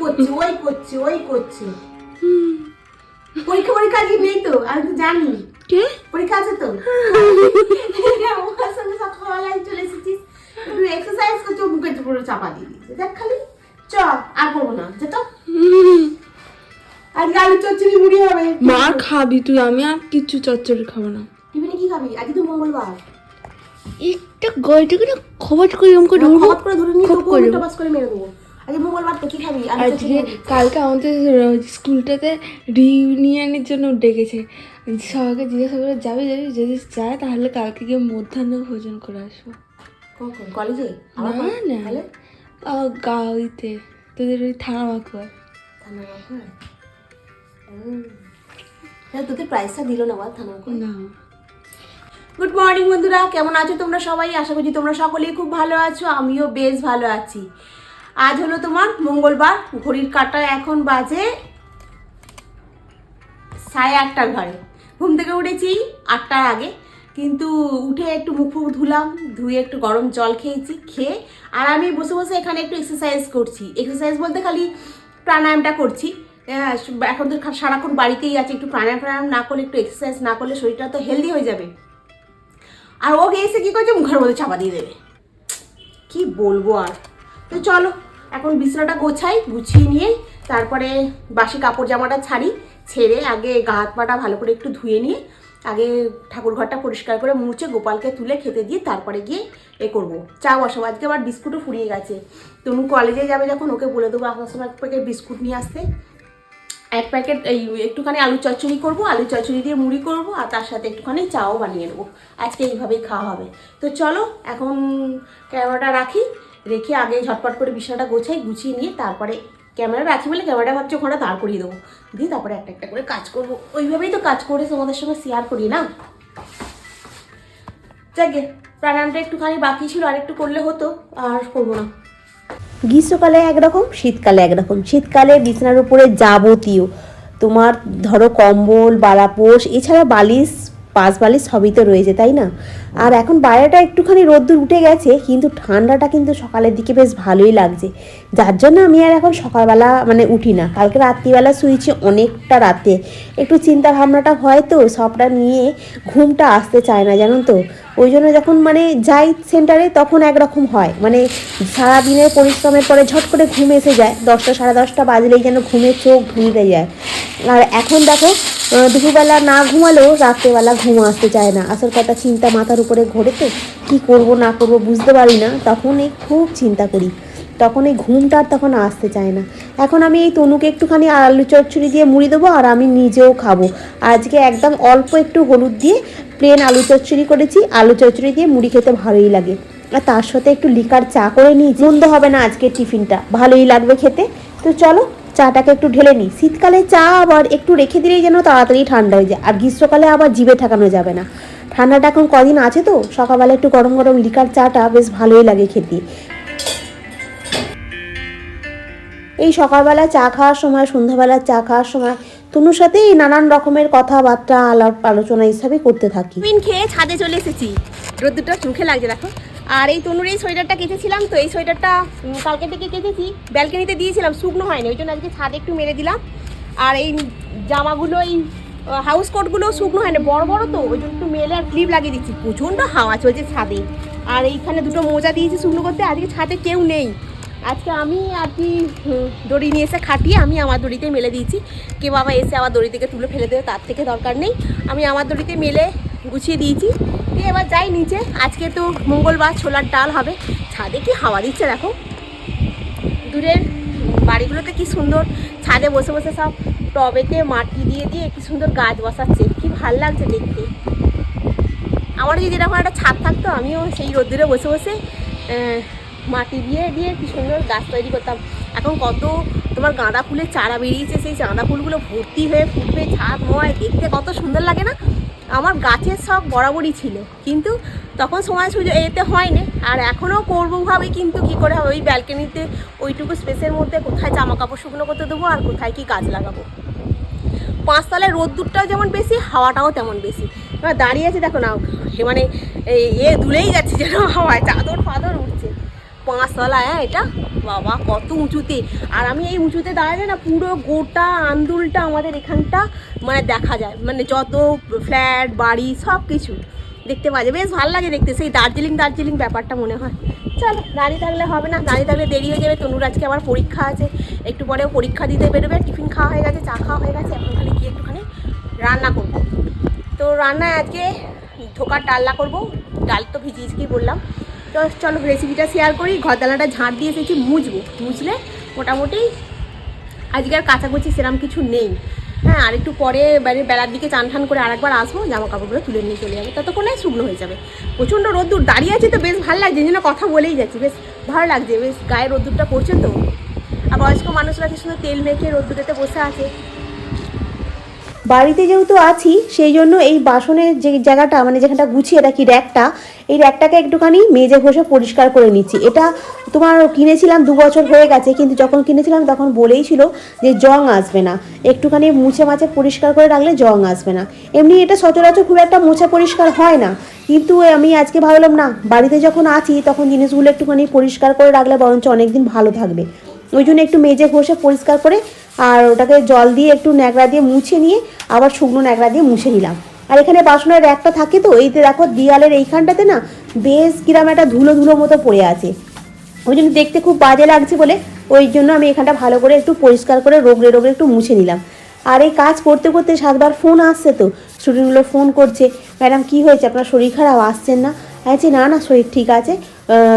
করছে ওই করছে ওই করছে। পরীক্ষা পরীক্ষা আজকে নেই তো আমি তো জানি। কে? পরীক্ষা আছে তো? আমার সঙ্গে সকালবেলায় চলে এসেছিস। একটু এক্সারসাইজ করছে পুরো চাপা দিয়ে দিয়েছে। দেখ খালি চ আর করব না যেত আজকে আলু চচ্চড়ি মুড়ি হবে। মার খাবি তুই আমি আর কিছু চচ্চড়ি খাব না। টিফিনে কি খাবি? আজকে তো মঙ্গলবার। একটা গয়টা করে খবর করে এরকম করে খবর করে ধরে নিয়ে তোকে করে মেরে দেবো। আজকে মঙ্গলবার তো কি খাবি? আজকে কালকে আমাদের স্কুলটাতে রিউনিয়নের জন্য ডেকেছে। সবাইকে জিজ্ঞাসা করে যাবে যাবি যদি যায় তাহলে কালকে গিয়ে মধ্যাহ্ন ভোজন করে আসব। কলেজে? না না। তাহলে? তোদের ওই থানা বাঁকুড়া? হ্যাঁ তোদের প্রাইসটা দিল না বল থানা বাঁকুড়া? না। গুড মর্নিং বন্ধুরা কেমন আছো তোমরা সবাই? আশা করছি তোমরা সকলেই খুব ভালো আছো আমিও বেশ ভালো আছি। আজ হলো তোমার মঙ্গলবার, ঘড়ির কাটা এখন বাজে সাড়ে আটটার ঘরে। ঘুম থেকে উঠেছি আটটার আগে, কিন্তু উঠে একটু মুখ ফুক ধুলাম, ধুয়ে একটু গরম জল খেয়েছি, খেয়ে আর আমি বসে বসে এখানে একটু এক্সারসাইজ করছি। এক্সারসাইজ বলতে খালি প্রাণায়ামটা করছি। এখন তো সারাক্ষণ বাড়িতেই আছে, একটু প্রাণায়াম প্রাণায়াম না করলে, একটু এক্সারসাইজ না করলে শরীরটা তো হেলদি হয়ে যাবে। আর ও এসে কী করছে? মুখের মধ্যে চাপা দিয়ে দেবে। কি বলব আর? তো চলো, এখন বিছানাটা গোছাই, গুছিয়ে নিয়ে তারপরে বাসি কাপড় জামাটা ছাড়ি, ছেড়ে আগে গা হাত পাটা ভালো করে একটু ধুয়ে নিয়ে আগে ঠাকুর ঘরটা পরিষ্কার করে মুছে গোপালকে তুলে খেতে দিয়ে তারপরে গিয়ে এ করব। চা বসাবো। আজকে আবার বিস্কুটও ফুরিয়ে গেছে। তনু কলেজে যাবে যখন, ওকে বলে দেবো আসার সময় এক প্যাকেট বিস্কুট নিয়ে আসতে। এক প্যাকেট এই একটুখানি আলু চচ্চড়ি করব আলু চচ্চড়ি দিয়ে মুড়ি করব, আর তার সাথে একটুখানি চাও বানিয়ে নেব। আজকে এইভাবেই খাওয়া হবে। তো চলো, এখন ক্যামেরাটা রাখি। রেখে আগে ঝটপট করে বিছানাটা গোছাই, গুছিয়ে নিয়ে তারপরে ক্যামেরা রাখি বলে ক্যামেরাটা ভাবছি ওখানে দাঁড় করিয়ে দেবো। দিয়ে তারপরে একটা একটা করে কাজ করব। ওইভাবেই তো কাজ করে তোমাদের সঙ্গে শেয়ার করি না? যাকে প্রাণায়ামটা একটুখানি বাকি ছিল আর একটু করলে হতো, আর করব না। গ্রীষ্মকালে একরকম, শীতকালে একরকম। শীতকালে বিছানার উপরে যাবতীয় তোমার ধরো কম্বল বালাপোষ এছাড়া বালিশ পাঁচ বালিশ সবই তো রয়েছে, তাই না? আর এখন বাইরেটা একটুখানি রোদ্দুর উঠে গেছে, কিন্তু ঠান্ডাটা কিন্তু সকালের দিকে বেশ ভালোই লাগছে। যার জন্য আমি আর এখন সকালবেলা মানে উঠি না। কালকে রাত্রিবেলা শুয়েছি অনেকটা রাতে। একটু চিন্তা ভাবনাটা হয় তো, সবটা নিয়ে ঘুমটা আসতে চায় না, জানো তো? ওই জন্য যখন মানে যাই সেন্টারে তখন একরকম হয়। মানে সারাদিনের পরিশ্রমের পরে ঝট করে ঘুম এসে যায়। দশটা সাড়ে দশটা বাজলেই যেন ঘুমের চোখ ভুলতে যায়। আর এখন দেখো দুপুরবেলা না ঘুমালেও রাত্রেবেলা ঘুম আসতে চায় না। আসল কথা, চিন্তা মাথার উপরে ঘোরে তো। কী করব, না করব বুঝতে পারি না। তখন এই খুব চিন্তা করি। তখন এই ঘুমটা আর তখন আসতে চায় না। এখন আমি এই তনুকে একটুখানি আলু চচ্চড়ি দিয়ে মুড়ি দেবো আর আমি নিজেও খাব। আজকে একদম অল্প একটু হলুদ দিয়ে প্লেন আলু চচ্চড়ি করেছি। আলু চচ্চড়ি দিয়ে মুড়ি খেতে ভালোই লাগে। আর তার সাথে একটু লিকার চা করে নিই মন্দ হবে না আজকে টিফিনটা। ভালোই লাগবে খেতে। তো চলো চাটাকে একটু ঢেলে নিই শীতকালে চা আবার একটু রেখে দিলেই যেন তাড়াতাড়ি ঠান্ডা হয়ে যায়। আর গ্রীষ্মকালে আবার জিভে ঠাকানো যাবে না। ঠান্ডাটা এখন কদিন আছে তো? সকালবেলা একটু গরম গরম লিকার চাটা বেশ ভালোই লাগে খেতে। এই সকালবেলা চা খাওয়ার সময়, সন্ধ্যাবেলা চা খাওয়ার সময় তনুর সাথে এই নানান রকমের কথাবার্তা আলাপ আলোচনা হিসাবে করতে থাকি। খেয়ে ছাদে চলে এসেছি। রোদ্দুরটা চোখে লাগছে, দেখো। আর এই তনুর এই সোয়েটারটা কেচেছিলাম তো, এই সোয়েটারটা কালকে থেকে কেচেছি। ব্যালকনিতে দিয়েছিলাম, শুকনো হয়নি, ওই জন্য আজকে ছাদে একটু মেরে দিলাম। আর এই জামাগুলো, এই হাউস কোটগুলো শুকনো হয় না বড় বড় তো, ওই জন্য একটু মেলে আর ক্লিপ লাগিয়ে দিচ্ছি। প্রচণ্ড হাওয়া চলছে ছাদে। আর এইখানে দুটো মোজা দিয়েছি শুকনো করতে, আজকে ছাদে কেউ নেই। আজকে আমি আর কি দড়ি নিয়ে এসে খাটিয়ে আমি আমার দড়িতে মেলে দিয়েছি। কে বাবা এসে আবার দড়ি থেকে তুলে ফেলে দেবে, তার থেকে দরকার নেই। আমি আমার দড়িতে মেলে গুছিয়ে দিয়েছি। দিয়ে এবার যাই নিচে। আজকে তো মঙ্গলবার ছোলার ডাল হবে। ছাদে কি হাওয়া দিচ্ছে দেখো। দূরের বাড়িগুলোতে কি সুন্দর ছাদে বসে বসে সব টবেতে মাটি দিয়ে দিয়ে কি সুন্দর গাছ বসাচ্ছে। কি ভালো লাগছে দেখতে। আমার যদি এরকম একটা ছাদ থাকতো, আমিও সেই রোদ্দুরে বসে বসে মাটি দিয়ে দিয়ে কি সুন্দর গাছ তৈরি করতাম। এখন কত তোমার গাঁদা ফুলের চারা বেরিয়েছে, সেই গাঁদা ফুলগুলো ভর্তি হয়ে ফুটবে ছাদময় দেখতে কত সুন্দর লাগে না? আমার গাছের সব বরাবরই ছিল। কিন্তু তখন সময় সুযোগ এতে হয়নি। আর এখনও করব ভাবে, কিন্তু কি করে হবে? ওই ব্যালকনিতে ওইটুকু স্পেসের মধ্যে কোথায় জামা কাপড় শুকনো করতে দেবো আর কোথায় কি গাছ লাগাবো? পাঁচতলায় রোদ্দুরটাও যেমন বেশি, হাওয়াটাও তেমন বেশি। এবার দাঁড়িয়ে আছে, দেখো না মানে এ দুলেই যাচ্ছে যেন হাওয়ায়। চাদর ফাদর উঠছে। পাঁচতলা হ্যাঁ এটা? বাবা, কত উঁচুতে। আর আমি এই উঁচুতে দাঁড়ালে না পুরো গোটা আন্দুলটা আমাদের এখানটা মানে দেখা যায়। মানে যত ফ্ল্যাট, বাড়ি, সব কিছু দেখতে পাওয়া যায়। বেশ ভালো লাগে দেখতে। সেই দার্জিলিং দার্জিলিং ব্যাপারটা মনে হয়। চলো, দাঁড়িয়ে থাকলে হবে না। দাঁড়িয়ে থাকলে দেরি হয়ে যাবে। তনুর আজকে আবার পরীক্ষা আছে। একটু পরেও পরীক্ষা দিতে বেরোবে। টিফিন খাওয়া হয়ে গেছে, চা খাওয়া হয়ে গেছে। এখন খালি গিয়ে একটুখানি রান্না করব। তো রান্নায় আজকে ধোকার ডালনা করব। ডাল তো ভিজিয়েছি বললাম। তো চলো রেসিপিটা শেয়ার করি। ঘরদালাটা ঝাঁট দিয়ে এসেছি, মুছবো। মুছলে মোটামুটি আজকে আর কাচাকুচি সেরম কিছু নেই। হ্যাঁ আর একটু পরে মানে বেলার দিকে চান ঠান করে আরেকবার আসব জামা কাপড়গুলো তুলে নিয়ে চলে যাবে। ততক্ষণে শুকনো হয়ে যাবে। প্রচণ্ড রোদ্দুর, দাঁড়িয়ে আছে তো বেশ ভালো লাগছে, যেন কথা বলেই যাচ্ছি। বেশ ভালো লাগছে, বেশ গায়ে রোদ্দুরটা পড়ছে তো। আর বয়স্ক মানুষরা কি সুন্দর তেল মেখে রোদ্দুরেতে বসে আছে? বাড়িতে যেহেতু আছি, সেই জন্য এই বাসনের যে জায়গাটা মানে যেখানটা গুছিয়ে রাখি র্যাকটা, এই র্যাকটাকে একটুখানি মেজে ঘষে পরিষ্কার করে নিচ্ছি। এটা তোমার কিনেছিলাম দু বছর হয়ে গেছে, কিন্তু যখন কিনেছিলাম তখন বলেই ছিল যে জং আসবে না। একটুখানি মুছে মাছে পরিষ্কার করে রাখলে জং আসবে না। এমনি এটা সচরাচর খুব একটা মুছে পরিষ্কার হয় না। কিন্তু আমি আজকে ভাবলাম, না, বাড়িতে যখন আছি তখন জিনিসগুলো একটুখানি পরিষ্কার করে রাখলে বরঞ্চ অনেকদিন ভালো থাকবে। ওই জন্য একটু মেজে ঘষে পরিষ্কার করে আর ওটাকে জল দিয়ে একটু ন্যাকড়া দিয়ে মুছে নিয়ে আবার শুকনো ন্যাকড়া দিয়ে মুছে নিলাম। আর এখানে বাসনের র্যাকটা থাকে তো এইতে দেখো দেয়ালের এইখানটাতে না বেশ কিরাম একটা ধুলো ধুলো মতো পড়ে আছে। ওই জন্য দেখতে খুব বাজে লাগছে বলে ওই জন্য আমি এখানটা ভালো করে একটু পরিষ্কার করে রোগড়ে রোগড়ে একটু মুছে নিলাম। আর এই কাজ করতে করতে সাতবার ফোন আসছে তো স্টুডেন্টগুলো ফোন করছে ম্যাডাম কি হয়েছে? আপনার শরীর খারাপ? আসছেন না? বলছি, না না শরীর ঠিক আছে।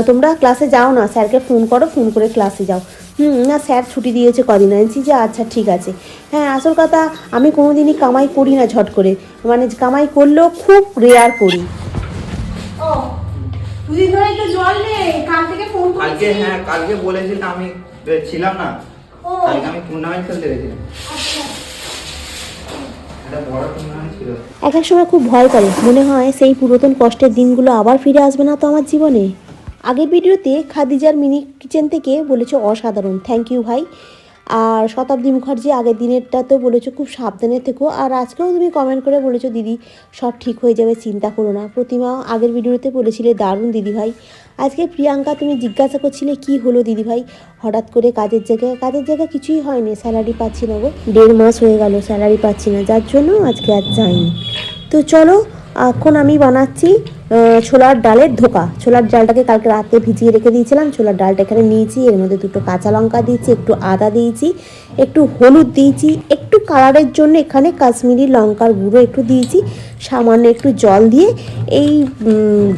তোমরা ক্লাসে যাও না স্যারকে ফোন করো ফোন করে ক্লাসে যাও। হুম না স্যার ছুটি দিয়েছে কদিন বলছি যে আচ্ছা ঠিক আছে। হ্যাঁ আসল কথা আমি কোনোদিনই কামাই করি না ঝট করে। মানে কামাই করলেও খুব রেয়ার করি। ও দুদিন ধরে একটু জল নেই কাল থেকে ফোন কালকে হ্যাঁ কালকে বলেছিলাম আমি ছিলাম না। কালকে আমি টুর্নামেন্ট খেলতে গেছিলাম। একটা বড় টুর্নামেন্ট ছিল। এক এক সময় খুব ভয় করে। মনে হয় সেই পুরাতন কষ্টের দিনগুলো আবার ফিরে আসবে না তো আমার জীবনে? আগের ভিডিওতে খাদিজার মিনি কিচেন থেকে বলেছ অসাধারণ। থ্যাংক ইউ ভাই। আর শতাব্দী মুখার্জি আগের দিনেরটাতেও বলেছ খুব সাবধানে থেকো। আর আজকেও তুমি কমেন্ট করে বলেছ, দিদি, সব ঠিক হয়ে যাবে, চিন্তা করো না। প্রতিমা আগের ভিডিওতে বলেছিলে, দারুণ, দিদি ভাই। আজকে প্রিয়াঙ্কা, তুমি জিজ্ঞাসা করছিলে, কি হলো, দিদি ভাই? হঠাৎ করে কাজের জায়গায় কাজের জায়গায় কিছুই হয়নি স্যালারি পাচ্ছি না গো। দেড় মাস হয়ে গেল স্যালারি পাচ্ছি না, যার জন্য আজকে আর যাইনি। তো চলো, এখন আমি বানাচ্ছি ছোলার ডালের ধোকা। ছোলার ডালটাকে কালকে রাতে ভিজিয়ে রেখে দিয়েছিলাম। ছোলার ডালটা এখানে নিয়েছি। এর মধ্যে দুটো কাঁচা লঙ্কা দিয়েছি, একটু আদা দিয়েছি, একটু হলুদ দিয়েছি, একটু কালারের জন্য এখানে কাশ্মীরি লঙ্কার গুঁড়ো একটু দিয়েছি, সামান্য একটু জল দিয়ে এই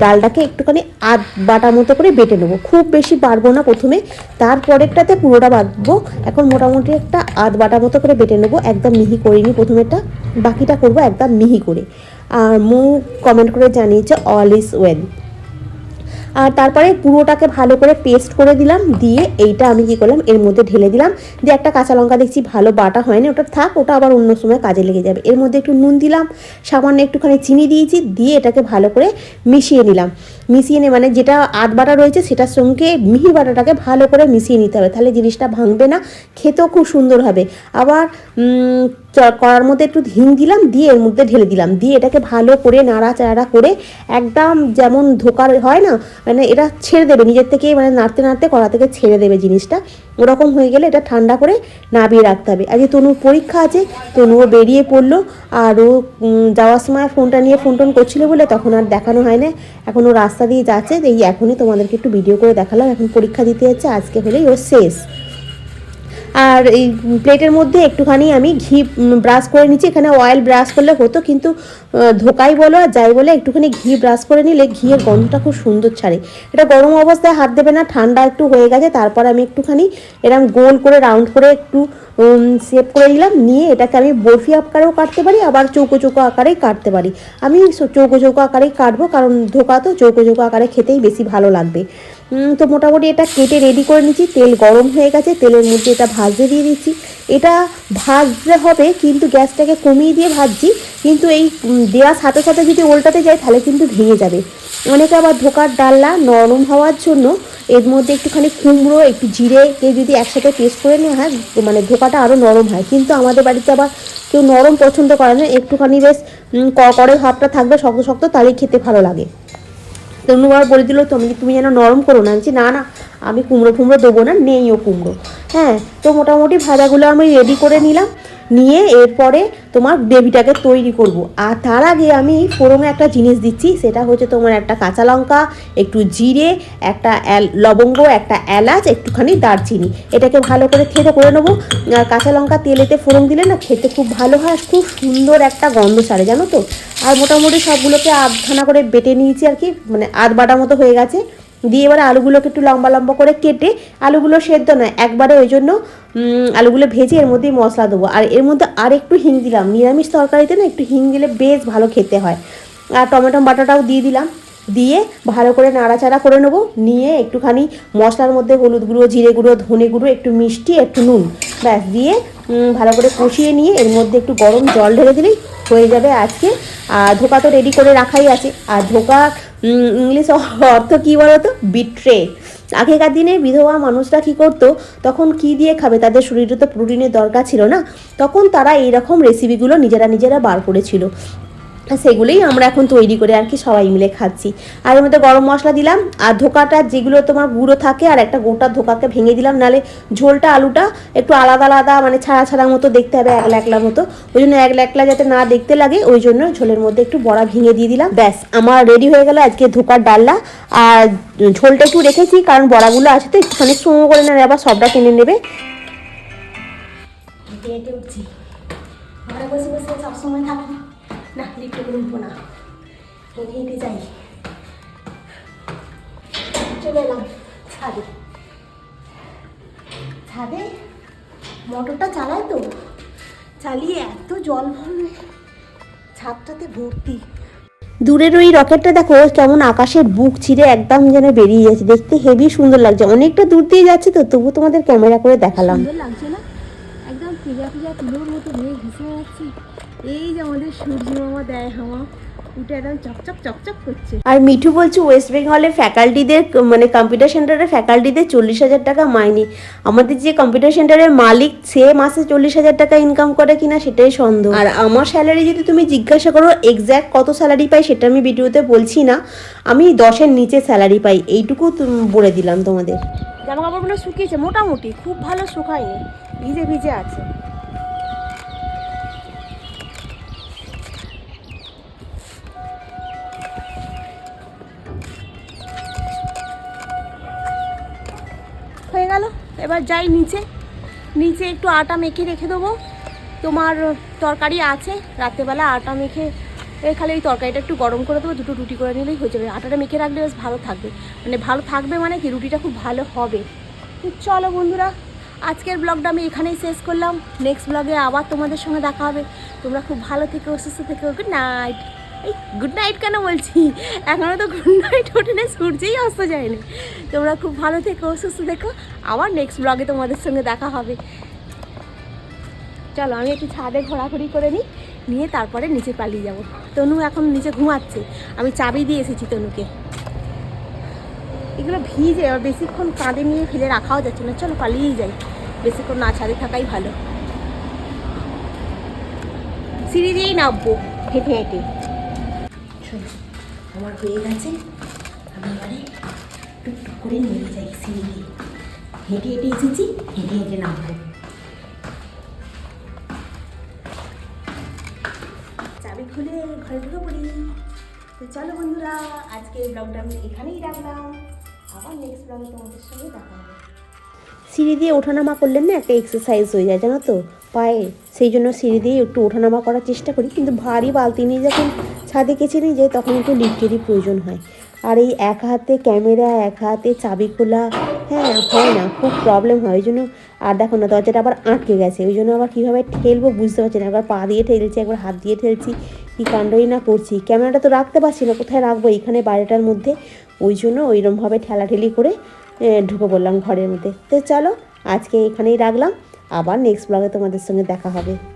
ডালটাকে একটুখানি আধ বাটা মতো করে বেটে নেব। খুব বেশি বাড়বো না প্রথমে, তারপরেরটাতে পুরোটা বাটবো। এখন মোটামুটি একটা আধ বাটা মতো করে বেটে নেব। একদম মিহি করিনি প্রথমেরটা, বাকিটা করব একদম মিহি করে। আর মু কমেন্ট করে জানিয়েছে অল ইজ ওয়েল আর তারপরে পুরোটাকে ভালো করে পেস্ট করে দিলাম, দিয়ে এইটা আমি কি করলাম, এর মধ্যে ঢেলে দিলাম। দিয়ে একটা কাঁচা লঙ্কা দেখছি ভালো বাটা হয়নি, ওটা থাক, ওটা আবার অন্য সময় কাজে লেগে যাবে। এর মধ্যে একটু নুন দিলাম, সামান্য একটুখানি চিনি দিয়েছি, দিয়ে এটাকে ভালো করে মিশিয়ে নিলাম। মিশিয়ে নিয়ে মানে যেটা আধ বাটা রয়েছে সেটার সঙ্গে মিহি বাটাটাকে ভালো করে মিশিয়ে নিতে হবে। তাহলে জিনিসটা ভাঙবে না, খেতেও খুব সুন্দর হবে। আবার কড়ার মধ্যে একটু হিং দিলাম, দিয়ে এর মধ্যে ঢেলে দিলাম। দিয়ে এটাকে ভালো করে নাড়াচাড়া করে একদম যেমন ধোকার হয় না মানে এটা ছেড়ে দেবে, নিজের থেকে মানে নাড়তে নাড়তে কড়া থেকে ছেড়ে দেবে জিনিসটা। ওরকম হয়ে গেলে এটা ঠান্ডা করে নাবিয়ে রাখতে হবে। আজকে তনুর পরীক্ষা আছে, তনুও বেরিয়ে পড়ল, আর ও যাওয়ার সময় ফোনটা নিয়ে ফোন টোন করছিল বলে তখন আর দেখানো হয় না এখন ও রাস্তা দিয়ে যাচ্ছে এই এখনই তোমাদেরকে একটু ভিডিও করে দেখালাম। এখন পরীক্ষা দিতে যাচ্ছে, আজকে হলেই ওর শেষ। আর এই প্লেটের মধ্যে একটুখানি আমি ঘি ব্রাশ করে নিচ্ছি। এখানে অয়েল ব্রাশ করলে হতো, কিন্তু ধোকাই বলো আর যাই বলে, একটুখানি ঘি ব্রাশ করে নিলে ঘিয়ের গন্ধটা খুব সুন্দর ছাড়ে। এটা গরম অবস্থায় হাত দেবে না, ঠান্ডা একটু হয়ে গেছে, তারপর আমি একটুখানি এরম গোল করে রাউন্ড করে একটু শেপ করে নিলাম। নিয়ে এটাকে আমি বরফি আকারেও কাটতে পারি, আবার চৌকো চৌকো আকারেই কাটতে পারি। আমি চৌকো চৌকো আকারেই কাটবো, কারণ ধোকা তো, চৌকো চৌকো আকারে খেতেই বেশি ভালো লাগবে। তো মোটামুটি এটা কেটে রেডি করে নিচ্ছি। তেল গরম হয়ে গেছে, তেলের মধ্যে এটা ভাজতে দিয়ে দিচ্ছি। এটা ভাজতে হবে কিন্তু গ্যাসটাকে কমিয়ে দিয়ে ভাজছি। কিন্তু এই দেওয়ার সাথে সাথে যদি উল্টাতে যায় তাহলে কিন্তু ভেঙে যাবে। অনেকে আবার ধোকার ডাল্লা নরম হওয়ার জন্য এর মধ্যে একটুখানি কুমড়ো একটু জিরেকে যদি একসাথে পেস্ট করে নেওয়া হয় মানে ধোকাটা আরও নরম হয়। কিন্তু আমাদের বাড়িতে আবার কেউ নরম পছন্দ করে না। একটুখানি বেশ কড়কড়ে ভাবটা থাকবে শক্ত শক্ত তাহলেই খেতে ভালো লাগে। তনুবার বলে দিল তুমি তুমি যেন নরম করো না। বলছি, না না আমি কুমড়ো ফুমড়ো দেবো না, নেইও কুমড়ো। হ্যাঁ তো মোটামুটি ভাজাগুলো আমি রেডি করে নিলাম। নিয়ে এরপরে তোমার গ্রেভিটাকে তৈরি করব। আর তার আগে আমি ফোড়নে একটা জিনিস দিচ্ছি, সেটা হচ্ছে তোমার একটা কাঁচা লঙ্কা, একটু জিরে, একটা লবঙ্গ, একটা এলাচ, একটুখানি দারচিনি। এটাকে ভালো করে থেতে করে নেব। আর কাঁচা লঙ্কা তেলেতে ফোড়ন দিলে না খেতে খুব ভালো হয় খুব সুন্দর একটা গন্ধ ছাড়ে, জানো তো? আর মোটামুটি সবগুলোকে আধখানা করে বেটে নিয়েছি আর কি মানে আধ বাটা মতো হয়ে গেছে। দিয়ে এবারে আলুগুলোকে একটু লম্বা লম্বা করে কেটে আলুগুলো সেদ্ধ নয়, একবারে ওই জন্য আলুগুলো ভেজে এর মধ্যেই মশলা দেবো। আর এর মধ্যে আর একটু হিং দিলাম। নিরামিষ তরকারিতে না একটু হিং দিলে বেশ ভালো খেতে হয়। আর টমেটো বাটাটাও দিয়ে দিলাম। দিয়ে ভালো করে নাড়াচাড়া করে নেব। নিয়ে একটুখানি মশলার মধ্যে হলুদ গুঁড়ো, জিরে গুঁড়ো, ধনে গুঁড়ো, একটু মিষ্টি, একটু নুন। ব্যাস, দিয়ে ভালো করে কষিয়ে নিয়ে এর মধ্যে একটু গরম জল ঢেলে দিলেই হয়ে যাবে আজকে। আর ধোকা তো রেডি করে রাখাই আছে। আর ধোকা ইংলিশ অর্থ কী বলতো? বিট্রে আগেকার দিনে বিধবা মানুষরা কী করতো? তখন কি দিয়ে খাবে? তাদের শরীরে তো প্রোটিনের দরকার ছিল না। তখন তারা এই রকম রেসিপিগুলো নিজেরা নিজেরা বার করেছিল। সেগুলোই আমরা এখন তৈরি করে আর কি সবাই মিলে খাচ্ছি। আর মধ্যে গরম মশলা দিলাম, আর ধোকাটা যেগুলো তোমার গুঁড়ো থাকে আর একটা গোটা ধোকাকে ভেঙে দিলাম নালে ঝোলটা, আলুটা একটু আলাদা আলাদা মানে ছাড়া ছাড়া মতো দেখতে হবে, একলা একলা মতো। ওই জন্য একলা একলা যাতে না দেখতে লাগে, ওই জন্য ঝোলের মধ্যে একটু বড়া ভেঙে দিয়ে দিলাম। ব্যাস, আমার রেডি হয়ে গেল আজকে ধোকার ডাল্লা আর ঝোলটা একটু রেখেছি, কারণ বড়াগুলো আছে তো একটুখানি সময় করে নেবে, আবার সবটা কিনে নেবে। সবসময় না লিফটে উঠবো না। হেঁটে যাই। চলে এলাম ছাদে। ছাদে মোটরটা চালায় তো। চালিয়ে এত জল ভরবে ছাদটাতে ভর্তি। দূরের ওই রকেটটা দেখো কেমন আকাশের বুক ছিঁড়ে একদম যেন বেরিয়ে যাচ্ছে। দেখতে হেভি সুন্দর লাগছে। অনেকটা দূর দিয়ে যাচ্ছে তো তবু তোমাদের ক্যামেরা করে দেখালাম। সুন্দর লাগছে না? একদম পিজা পিজা তুলোর মতো হয়ে ঘেসে যাচ্ছি এই যে আমাদের সূর্য মামা দেয় হাওয়া উঠে একদম চকচক চকচক করছে। আর মিঠু বলছে ওয়েস্ট বেঙ্গলে ফ্যাকাল্টিদের মানে কম্পিউটার সেন্টারের ফ্যাকাল্টিদের চল্লিশ হাজার টাকা মাইনে। আমাদের যে কম্পিউটার সেন্টারের মালিক সে মাসে চল্লিশ হাজার টাকা ইনকাম করে কিনা সেটাই সন্দেহ। আর আমার স্যালারি যদি তুমি জিজ্ঞাসা করো এক্স্যাক্ট কত স্যালারি পাই সেটা আমি ভিডিওতে বলছি না। আমি দশের নিচে স্যালারি পাই এইটুকু তুম- বলে দিলাম তোমাদের। জামা কাপড়গুলো শুকিয়েছে মোটামুটি। খুব ভালো শুকায়নি। ভিজে ভিজে আছে। এবার যাই নিচে। নিচে একটু আটা মেখে রেখে দেবো। তোমার তরকারি আছে, রাত্রেবেলা আটা মেখে খালি এই তরকারিটা একটু গরম করে দেবো, দুটো রুটি করে নিলেই হয়ে যাবে। আটাটা মেখে রাখলে বেশ ভালো থাকবে। মানে ভালো থাকবে মানে কি, রুটিটা খুব ভালো হবে। চলো বন্ধুরা, আজকের ব্লগটা আমি এখানেই শেষ করলাম। নেক্সট ব্লগে আবার তোমাদের সঙ্গে দেখা হবে। তোমরা খুব ভালো থেকো, সুস্থ থেকো গুড নাইট গুড নাইট কেন বলছি? এখনও তো গুড নাইট না সূর্যেই অস্ত যায়নি। তোমরা খুব ভালো থেকো, সুস্থ থেকো। আবার নেক্সট ব্লগে তোমাদের সঙ্গে দেখা হবে। চলো, আমি একটু ছাদে ঘোরাঘুরি করে নিই, নিয়ে তারপরে নিচে পালিয়ে যাব। তনু এখন নিচে ঘুমাচ্ছে। আমি চাবি দিয়ে এসেছি তনুকে। এগুলো ভিজে আর বেশিক্ষণ কাঁধে নিয়ে ফেলে রাখাও যাচ্ছে না। চলো, পালিয়েই যাই। বেশিক্ষণ না ছাদে থাকাই ভালো। সিঁড়ি দিয়েই নামবো, হেঁটে হেঁটে। আমার হয়ে গেছে। আমি এবারে টুকটুক করে নেমে যাই সিঁড়ি দিয়ে। হেঁটে হেঁটে এসেছি, হেঁটে হেঁটে নামবো। চাবি খুলে ঘরে ঢুকে পড়ি। তো চলো বন্ধুরা আজকে ব্লগটা আমি এখানেই রাখলাম। আবার নেক্সট ব্লগে তোমাদের সঙ্গে দেখা হবে। সিঁড়ি দিয়ে ওঠানামা করলেন না, একটা এক্সারসাইজ হয়ে যায়, জানো তো? পায়ে। সেই জন্য সিঁড়ি দিয়ে একটু ওঠানামা করার চেষ্টা করি, কিন্তু ভারী বালতি নিয়ে যখন ছাদে কেচে নিয়ে যাই তখন একটু লিফটেরই প্রয়োজন হয়। আর এই এক হাতে ক্যামেরা, এক হাতে চাবি খোলা হ্যাঁ হয় না, খুব প্রবলেম হয়। ওই জন্য আর দেখো না, দরজাটা আবার আটকে গেছে। ওই জন্য আবার কীভাবে ঠেলবো বুঝতে পারছি না। একবার পা দিয়ে ঠেলছি, একবার হাত দিয়ে ঠেলছি, কী কাণ্ডই না করছি। ক্যামেরাটা তো রাখতে পারছি না, কোথায় রাখব? এইখানে বাড়িটার মধ্যে। ওই জন্য ওইরকমভাবে ঠেলাঠেলি করে ঢুকে পড়লাম ঘরের মধ্যে। তো চলো, আজকে এখানেই রাখলাম। আবার নেক্সট ব্লগে তোমাদের সঙ্গে দেখা হবে।